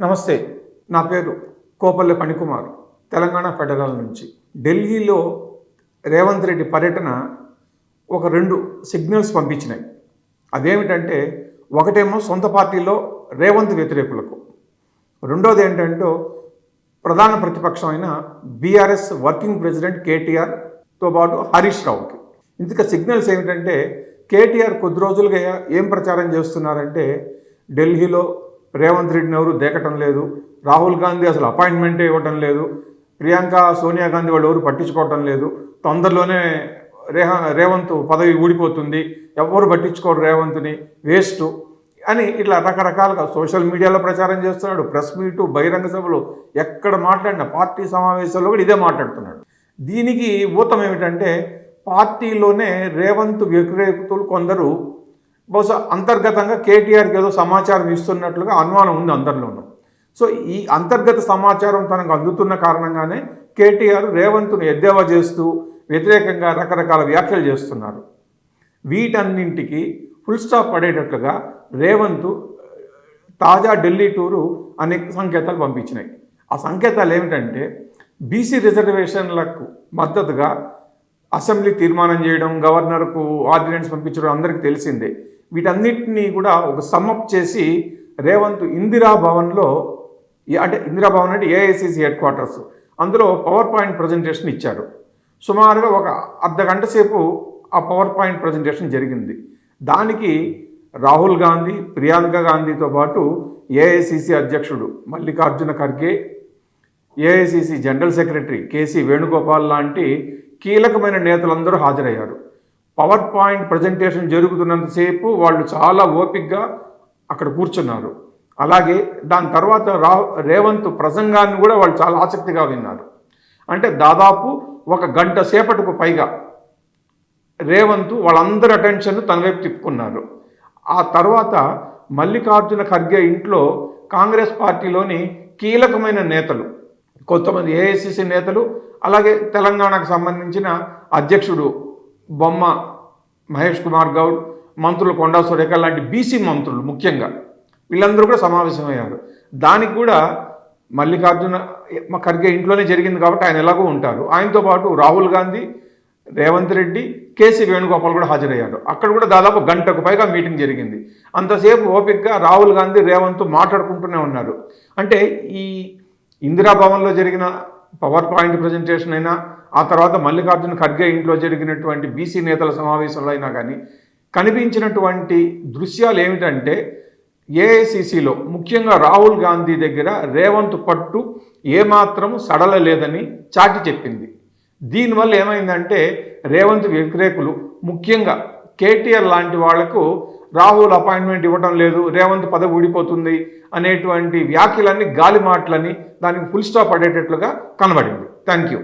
నమస్తే నా పేరు కోపల్లె పణికుమార్ తెలంగాణ ఫెడరల్ నుంచి. ఢిల్లీలో రేవంత్ రెడ్డి పర్యటన ఒక రెండు సిగ్నల్స్ పంపించినాయి. అదేమిటంటే ఒకటేమో సొంత పార్టీలో రేవంత్ వ్యతిరేకులకు. రెండోది ఏంటంటే ప్రధాన ప్రతిపక్షం అయిన బీఆర్ఎస్ వర్కింగ్ ప్రెసిడెంట్ కేటీఆర్తో పాటు హరీష్ రావుకి. ఇందుక సిగ్నల్స్ ఏమిటంటే కేటీఆర్ కొద్ది రోజులుగా ఏం ప్రచారం చేస్తున్నారంటే ఢిల్లీలో రేవంత్ రెడ్డిని ఎవరు దేకటం లేదు. రాహుల్ గాంధీ అసలు అపాయింట్మెంటే ఇవ్వటం లేదు. ప్రియాంక సోనియా గాంధీ వాళ్ళు ఎవరు పట్టించుకోవటం లేదు. తొందరలోనే రేహ రేవంత్ పదవి ఊడిపోతుంది. ఎవరు పట్టించుకోరు రేవంత్ని. వేస్ట్. అని ఇట్లా రకరకాలుగా సోషల్ మీడియాలో ప్రచారం చేస్తున్నాడు. ప్రెస్ మీటు బహిరంగ సభలు ఎక్కడ మాట్లాడిన పార్టీ సమావేశాల్లో కూడా ఇదే మాట్లాడుతున్నాడు. దీనికి ఊతం ఏమిటంటే పార్టీలోనే రేవంత్ వ్యతిరేకులు కొందరు బహుశా అంతర్గతంగా కేటీఆర్కి ఏదో సమాచారం ఇస్తున్నట్లుగా అనుమానం ఉంది అందరిలోనూ. సో ఈ అంతర్గత సమాచారం తనకు అందుతున్న కారణంగానే కేటీఆర్ రేవంత్ను ఎద్దేవా చేస్తూ వ్యతిరేకంగా రకరకాల వ్యాఖ్యలు చేస్తున్నారు. వీటన్నింటికి ఫుల్ స్టాప్ పడేటట్లుగా రేవంత్ తాజా ఢిల్లీ టూరు అనేక సంకేతాలు పంపించినాయి. ఆ సంకేతాలు ఏమిటంటే బీసీ రిజర్వేషన్లకు మద్దతుగా అసెంబ్లీ తీర్మానం చేయడం గవర్నర్కు ఆర్డినెన్స్ పంపించడం అందరికీ తెలిసిందే. వీటన్నిటినీ కూడా ఒక సమ్మప్ చేసి రేవంత్ ఇందిరా భవన్లో అంటే ఇందిరా భవన్ అంటే ఏఐసిసి హెడ్ క్వార్టర్స్ అందులో పవర్ పాయింట్ ప్రజెంటేషన్ ఇచ్చారు సుమారుగా ఒక అర్ధ గంట సేపు ఆ పవర్ పాయింట్ ప్రజెంటేషన్ జరిగింది. దానికి రాహుల్ గాంధీ ప్రియాంక గాంధీతో పాటు ఏఐసిసి అధ్యక్షుడు Mallikarjuna Kharge AICC general secretary KC Venugopal లాంటి కీలకమైన నేతలందరూ హాజరయ్యారు. పవర్ పాయింట్ ప్రజెంటేషన్ జరుగుతున్నంతసేపు వాళ్ళు చాలా ఓపిక్గా అక్కడ కూర్చున్నారు. అలాగే దాని తర్వాత రా రేవంత్ ప్రసంగాన్ని కూడా వాళ్ళు చాలా ఆసక్తిగా విన్నారు. అంటే దాదాపు ఒక గంట సేపటికి పైగా రేవంత్ వాళ్ళందరి అటెన్షన్ తన వైపు తిప్పుకున్నారు. ఆ తర్వాత మల్లికార్జున ఖర్గే ఇంట్లో కాంగ్రెస్ పార్టీలోని కీలకమైన నేతలు కొంతమంది ఏఐసిసి నేతలు అలాగే తెలంగాణకు సంబంధించిన అధ్యక్షుడు బొమ్మ మహేష్ కుమార్ గౌడ్ మంత్రులు కొండా సురేఖ లాంటి బీసీ మంత్రులు ముఖ్యంగా. వీళ్ళందరూ కూడా సమావేశమయ్యారు. దానికి కూడా మల్లికార్జున ఖర్గే ఇంట్లోనే జరిగింది కాబట్టి ఆయన ఎలాగో ఉంటారు. ఆయనతో పాటు రాహుల్ గాంధీ రేవంత్ రెడ్డి కేసీ వేణుగోపాల్ కూడా హాజరయ్యారు. అక్కడ కూడా దాదాపు గంటకు పైగా మీటింగ్ జరిగింది. అంతసేపు ఓపిక్గా రాహుల్ గాంధీ రేవంత్ మాట్లాడుకుంటూనే ఉన్నారు. అంటే ఈ ఇందిరాభవన్లో జరిగిన పవర్ పాయింట్ ప్రజెంటేషన్ అయినా ఆ తర్వాత మల్లికార్జున ఖర్గే ఇంట్లో జరిగినటువంటి బీసీ నేతల సమావేశంలో అయినా కానీ కనిపించినటువంటి దృశ్యాలు ఏమిటంటే ఏఐసిసిలో ముఖ్యంగా రాహుల్ గాంధీ దగ్గర రేవంత్ పట్టు ఏమాత్రం సడలలేదని చాటి చెప్పింది. దీనివల్ల ఏమైందంటే రేవంత్ వ్యతిరేకులు ముఖ్యంగా కేటీఆర్ లాంటి వాళ్ళకు రాహుల్ అపాయింట్మెంట్ ఇవ్వటం లేదు రేవంత్ పదవి ఊడిపోతుంది అనేటువంటి వ్యాఖ్యలన్నీ గాలి మాటలని దానికి ఫుల్ స్టాప్ పడేటట్లుగా కనబడింది. Thank you